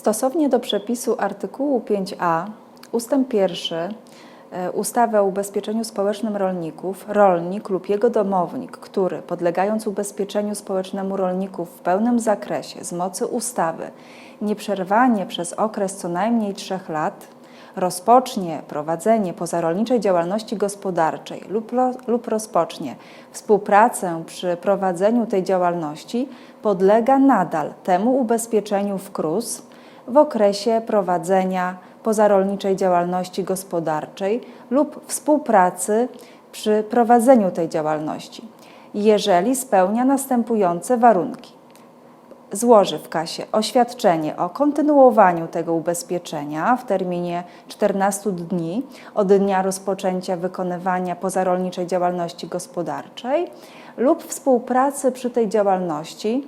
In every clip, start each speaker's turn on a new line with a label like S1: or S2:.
S1: Stosownie do przepisu artykułu 5a ustęp 1 e, ustawy o ubezpieczeniu społecznym rolników, rolnik lub jego domownik, który podlegając ubezpieczeniu społecznemu rolników w pełnym zakresie z mocy ustawy nieprzerwanie przez okres co najmniej trzech lat rozpocznie prowadzenie pozarolniczej działalności gospodarczej lub, lub rozpocznie współpracę przy prowadzeniu tej działalności, podlega nadal temu ubezpieczeniu w KRUS w okresie prowadzenia pozarolniczej działalności gospodarczej lub współpracy przy prowadzeniu tej działalności, jeżeli spełnia następujące warunki. Złoży w kasie oświadczenie o kontynuowaniu tego ubezpieczenia w terminie 14 dni od dnia rozpoczęcia wykonywania pozarolniczej działalności gospodarczej lub współpracy przy tej działalności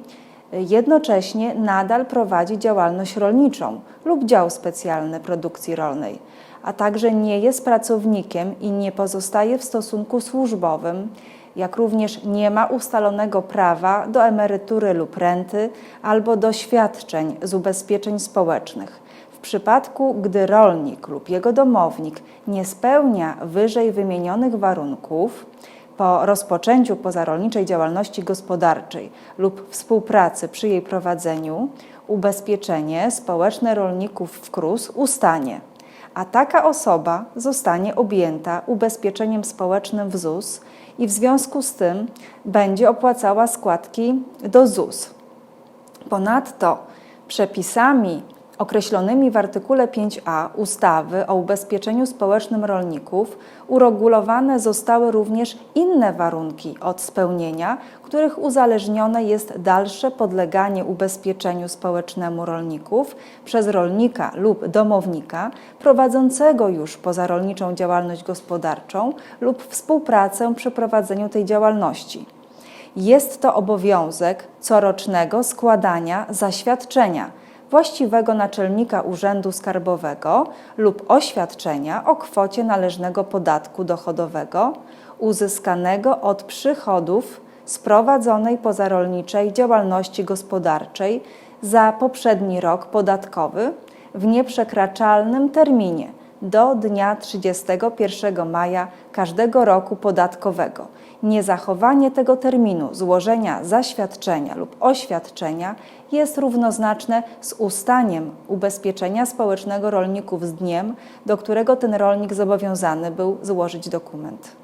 S1: jednocześnie nadal prowadzi działalność rolniczą lub dział specjalny produkcji rolnej, a także nie jest pracownikiem i nie pozostaje w stosunku służbowym, jak również nie ma ustalonego prawa do emerytury lub renty albo do świadczeń z ubezpieczeń społecznych. W przypadku, gdy rolnik lub jego domownik nie spełnia wyżej wymienionych warunków, po rozpoczęciu pozarolniczej działalności gospodarczej lub współpracy przy jej prowadzeniu, ubezpieczenie społeczne rolników w KRUS ustanie, a taka osoba zostanie objęta ubezpieczeniem społecznym w ZUS i w związku z tym będzie opłacała składki do ZUS. Ponadto przepisami określonymi w artykule 5a ustawy o ubezpieczeniu społecznym rolników uregulowane zostały również inne warunki od spełnienia, których uzależnione jest dalsze podleganie ubezpieczeniu społecznemu rolników przez rolnika lub domownika prowadzącego już pozarolniczą działalność gospodarczą lub współpracę przy prowadzeniu tej działalności. Jest to obowiązek corocznego składania zaświadczenia właściwego naczelnika Urzędu Skarbowego lub oświadczenia o kwocie należnego podatku dochodowego uzyskanego od przychodów z prowadzonej pozarolniczej działalności gospodarczej za poprzedni rok podatkowy w nieprzekraczalnym terminie do dnia 31 maja każdego roku podatkowego. Niezachowanie tego terminu złożenia zaświadczenia lub oświadczenia jest równoznaczne z ustaniem ubezpieczenia społecznego rolników z dniem, do którego ten rolnik zobowiązany był złożyć dokument.